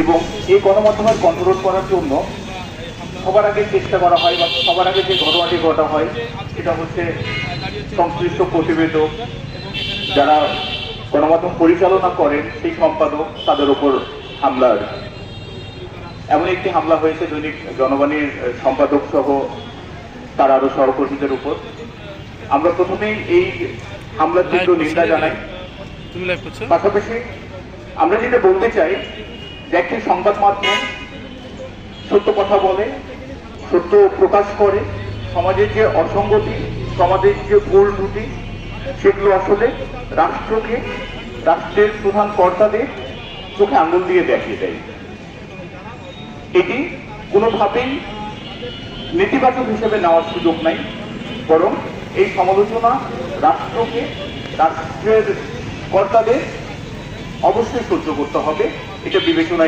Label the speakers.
Speaker 1: এবং এই গণমাধ্যমের কন্ট্রোল করার জন্য সবার আগে চেষ্টা করা হয় বা সবার আগে যে ঘটনাটি ঘটা হয় সেটা হচ্ছে সংশ্লিষ্ট প্রতিবেদক যারা গণমাধ্যম পরিচালনা করেন সেই সম্পাদক তাদের উপর হামলা এমন একটি হামলা হয়েছে দৈনিক জনবাণীর সম্পাদক সহ তার আরও সহকর্মীদের উপর। আমরা প্রথমেই এই হামলার তীব্র নিন্দা জানাই। পাশাপাশি আমরা যেটা বলতে চাই একটি সংবাদ মাধ্যম সত্য কথা বলে, সত্য প্রকাশ করে। সমাজের যে অসঙ্গতি, সমাজের যে ভুল ত্রুটি, সেগুলো আসলে রাষ্ট্রকে, রাষ্ট্রের প্রধান কর্তাদের চোখে আঙুল দিয়ে দেখিয়ে দেয়। এটি কোনোভাবেই নেতিবাচক হিসেবে নেওয়ার সুযোগ নাই, বরং এই সমালোচনা রাষ্ট্রকে, রাষ্ট্রের কর্তাদের অবশ্যই সহ্য করতে হবে। এটা বিবেচনায়